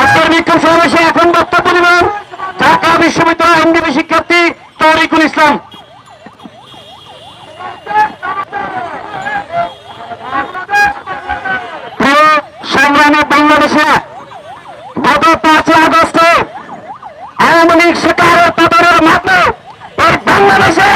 আজকের বিক্ষোভ সমাবেশে এখন বক্তব্য দেবেন ঢাকা আইনজীবী শিক্ষার্থী তরিকুল ইসলাম। সংগ্রামী বাংলাদেশে, গত পাঁচই আগস্টে আওয়ামী লীগ সরকারের পতনের মাধ্যমে বাংলাদেশে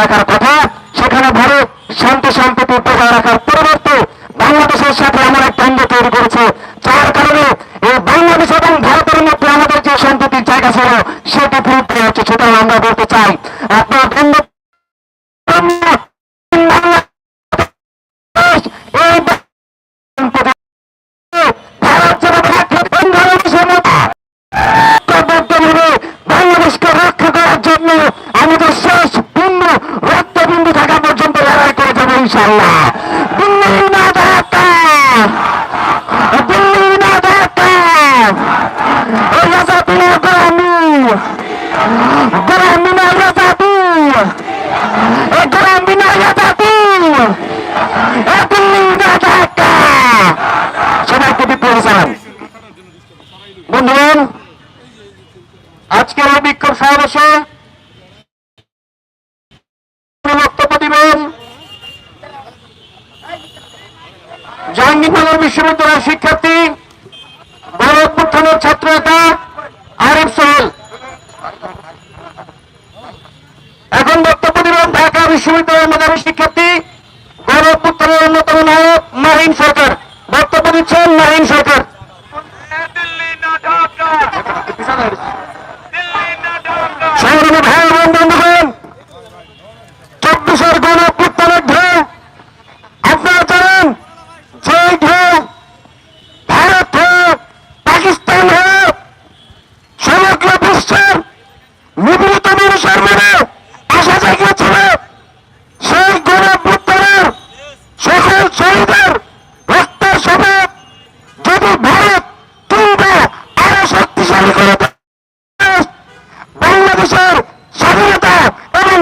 রাখার কথা। সেখানে ভারত শান্তি সম্প্রীতি বজায় রাখার পরিবর্তে বাংলাদেশের সাথে এমন এক দ্বন্দ্ব তৈরি করেছে, যার কারণে এই বাংলাদেশ এবং ভারতের মধ্যে আমাদের যে সম্প্রীতির জায়গা ছিল, সেটি ফিরে হচ্ছে। সেটাও আমরা বলতে চাই i inshallah.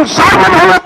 Simon Harris.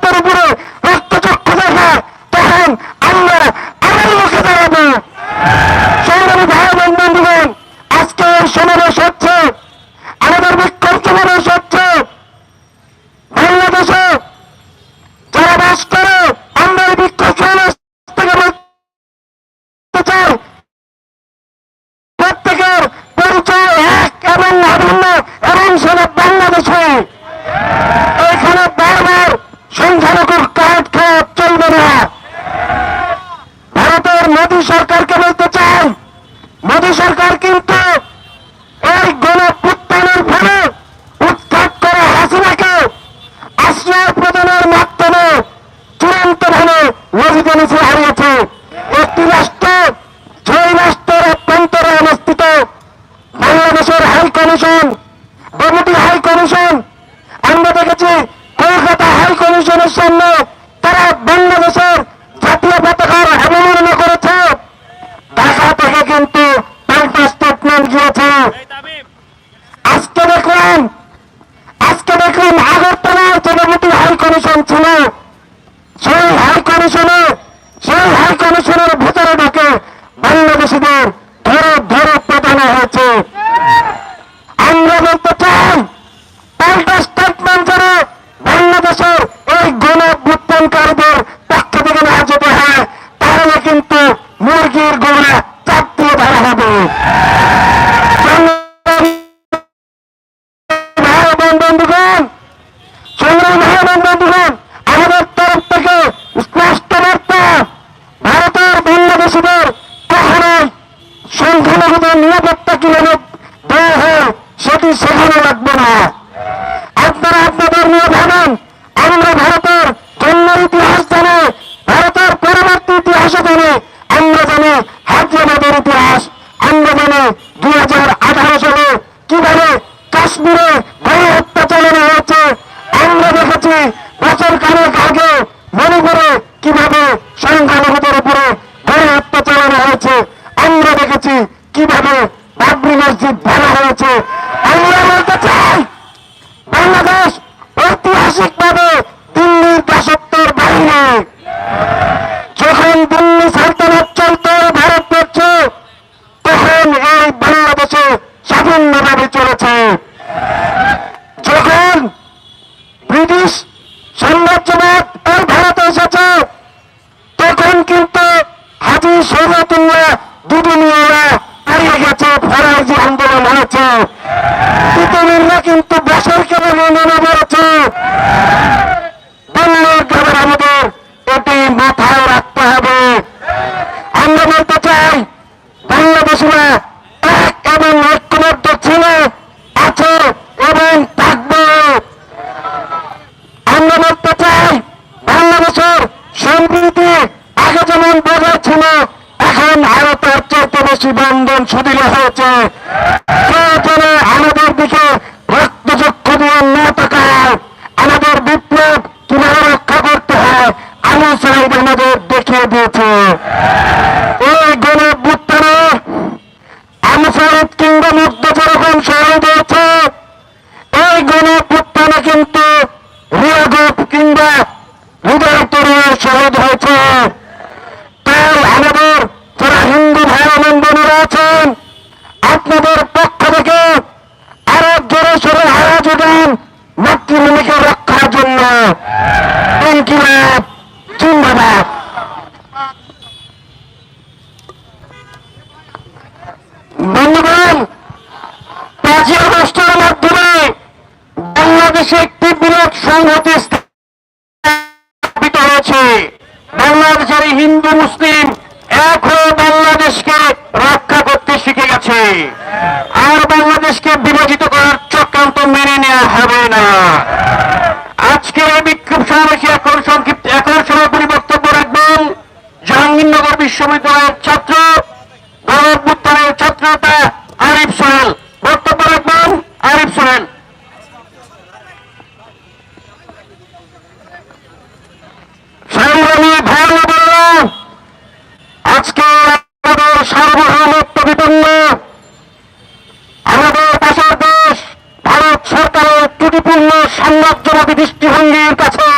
Modi সরকার কিন্তু এই গণপ উত্থানের ফলে উৎখাত করে হাসিনাকে আশ্রয় প্রদানের মাধ্যমে চূড়ান্ত ভাবে নদীতে নিচে হারিয়েছে। একটি রাষ্ট্র ছয় রাষ্ট্রের অভ্যন্তরে অবস্থিত বাংলাদেশের high commission, deputy high commission, আমরা দেখেছি কলকাতা হাই কমিশনের সামনে তারা বাংলা বাংলাদেশিদের ধরে ধরে পাঠানো হয়েছে। আমরা বলতে চাই, পাল্টা স্টেটমেন্ট যেন বাংলাদেশের এই গণ বুত্তানকারীদের পক্ষ থেকে না যেতে হয়, তাহলে কিন্তু মুরগির গোড়া চাপ দিয়ে ধরা হবে। বন্ধুগণ, সংগ্রাম, বন্ধুগণ, আমাদের তরফ থেকে নিরাপত্তা কীভাবে দেওয়া হয় সেটি শেখানো লাগবে না। আপনারা আপনাদের নিয়ে ভাবেন, আমরা ভারতের জন্মের ইতিহাস জানি, ভারতের পরবর্তী ইতিহাস জানি, আমরা জানি হায়দ্রাবাদের ইতিহাস, আমরা জানি দুই হাজার আঠারো সালে কীভাবে কাশ্মীরে গণ হত্যা চালানো হয়েছে, আমরা দেখেছি বছর খানেক আগে মণিপুরে কীভাবে সংখ্যালঘুদের উপরে গণ হত্যা চালানো হয়েছে, আমরা দেখেছি কীভাবে বাবরি মসজিদ ভাঙা হয়েছে আমরা বলতে চাই। বাংলাদেশ ঐতিহাসিকভাবে দিল্লির দাসত্বের বাইরে। যখন দিল্লি সালতানাত চলত ভারতবর্ষে তখন এই বাংলাদেশে স্বাধীনভাবে চলেছে। যখন ব্রিটিশ সাম্রাজ্যবাদ এই ভারতে এসেছে, তখন কিন্তু হাজির হাজি সৈয়দুল্লাহ দুদুনিয়া হারিয়ে গেছে আন্দোলন বলতে চাই, বাংলাদেশিরা এক এবং আগে যেমন বজায় ছিল, এখন আরও তার চাইতে বেশি বন্ধন হয়েছে কেউ যেন আমাদের দিকে রক্তচক্ষু দিয়ে না তাকায় আমাদের বিপ্লব কীভাবে রক্ষা করতে হয় সাহেব আমাদের দেখিয়ে দিয়েছে এই গণ বুত্তানে আনসারিত কিংবা মুক্ত যেরকম শহীদ হয়েছে এই গণ বুত্তানে কিন্তু রিয়াগপ কিংবা হৃদয় তরুণ শহীদ হয়েছে তাই আমাদের যারা হিন্দু ভাই এবং বোনেরা আছেন আপনাদের পক্ষ থেকে আরও জোরে সোরে আওয়াজ উঠান মাতৃভূমিকে রক্ষার জন্য ইনকিলাব জিন্দাবাদ বন্ধুগণ পাঁচই আগস্টের মাধ্যমে বাংলাদেশে একটি বৃহৎ সংহতি হয়েছে বাংলাদেশের হিন্দু, মুসলিম হয়ে বাংলাদেশকে রক্ষা করতে শিখে গেছে। আর বাংলাদেশকে বিভাজিত করার চক্রান্ত মেনে নেওয়া হবে না। আজকে এই বিক্ষোভ সমাবেশে এখন সংক্ষিপ্ত এখন সমাপনী বক্তব্য রাখবেন জাহাঙ্গীরনগর বিশ্ববিদ্যালয়ের ছাত্র গণভ্যুত্থানের ছাত্রতা pasó?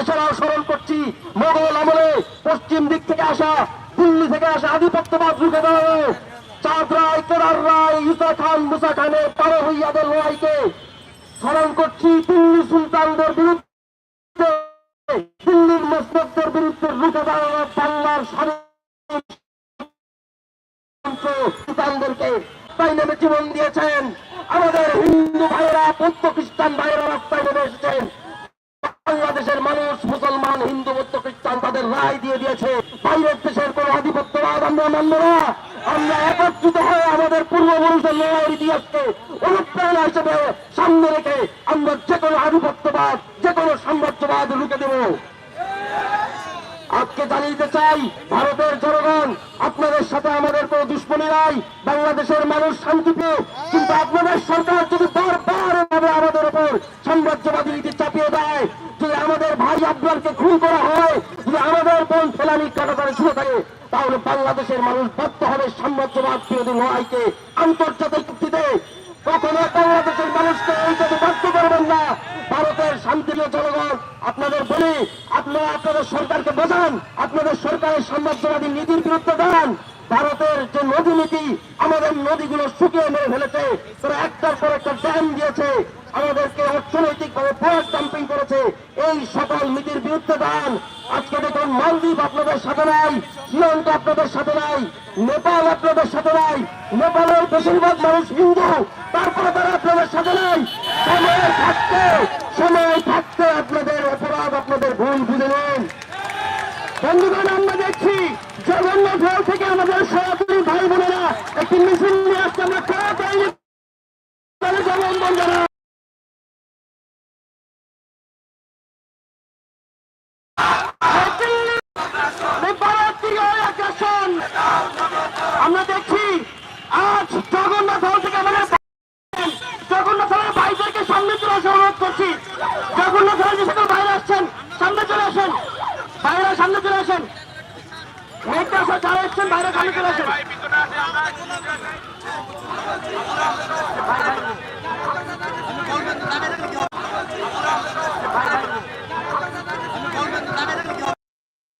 এছাড়াও স্মরণ করছি, মোগল আমলে পশ্চিম দিক থেকে আসা, দিল্লি থেকে আসা আধিপত্যবাদ রুখে দাঁড়ানো। চাঁদ রায় কেদার রায় ইসা খান মুসা হইয়াদের লড়াইকে স্মরণ করছি, দিল্লি সুলতানদের বিরুদ্ধে, দিল্লির বিরুদ্ধে রুখে দাঁড়ানো বাংলার সুলতানদেরকে। নেমে জীবন দিয়েছেন। আমাদের হিন্দু ভাইয়েরা, বৌদ্ধ খ্রিস্টান ভাইয়েরা রাস্তায় নেমে এসেছেন। বাংলাদেশের মানুষ, মুসলমান, হিন্দু, বৌদ্ধ, খ্রিস্টান তাদের রায় দিয়ে দিয়েছে। বাইরের দেশের কোন আধিপত্যবাদ আমরা মানব না। আমরা একত্রিত হয়ে আমাদের পূর্বপুরুষের লড়াইয়ের ইতিহাসকে অনুপ্রেরণা হিসেবে সামনে রেখে আমরা যে কোনো আধিপত্যবাদ, যে কোনো সাম্রাজ্যবাদ রুখে দেব। আজকে জানিয়ে দিতে চাই, ভারতের জনগণ, আপনাদের সাথে আমাদের কোনো দুশ্মনী নাই, বাংলাদেশের মানুষ শান্তি পেয়ে, কিন্তু আপনাদের সরকার যদি বারবার এভাবে আমাদের উপর সাম্রাজ্যবাদী নীতি চাপিয়ে দেয়, যদি আমাদের ভাই আব্বারকে খুন করা হয়, যদি আমাদের বোন ফেলানি কাটাতারে শুরু থাকে, তাহলে বাংলাদেশের মানুষ বাধ্য হবে সাম্রাজ্যবাদ বিরোধী লড়াইকে আন্তর্জাতিক ভিত্তিতে কখনো বাংলাদেশের মানুষকে এই কথা বাধ্য করবেন না। ভারতের শান্তিপ্রিয় জনগণ, আপনাদের বলি, আপনারা আপনাদের সরকারকে বোঝান, আপনাদের সরকারের সাম্রাজ্যবাদী নীতির বিরুদ্ধে দাঁড়ান। ভারতের যে নদী নীতি, আমাদের নদীগুলো শুকিয়ে মেরে ফেলেছে, তারা একটার পর একটা ড্যাম দিয়েছে, আমাদেরকে অর্থনৈতিক ভাবে প্রয়াস ডাম্পিং করেছে। এই সকল নীতির বিরুদ্ধে দাঁড়ান। আজকে দেখুন মালদ্বীপ আপনাদের সাথে নাই, শ্রীলঙ্কা আপনাদের সাথে নাই, নেপাল আপনাদের সাথে নাই, নেপালের বেশিরভাগ মানুষ হিন্দু। তারপরে তারা আপনাদের সাথে নাই। সময়ের থাকতে সময় ভাই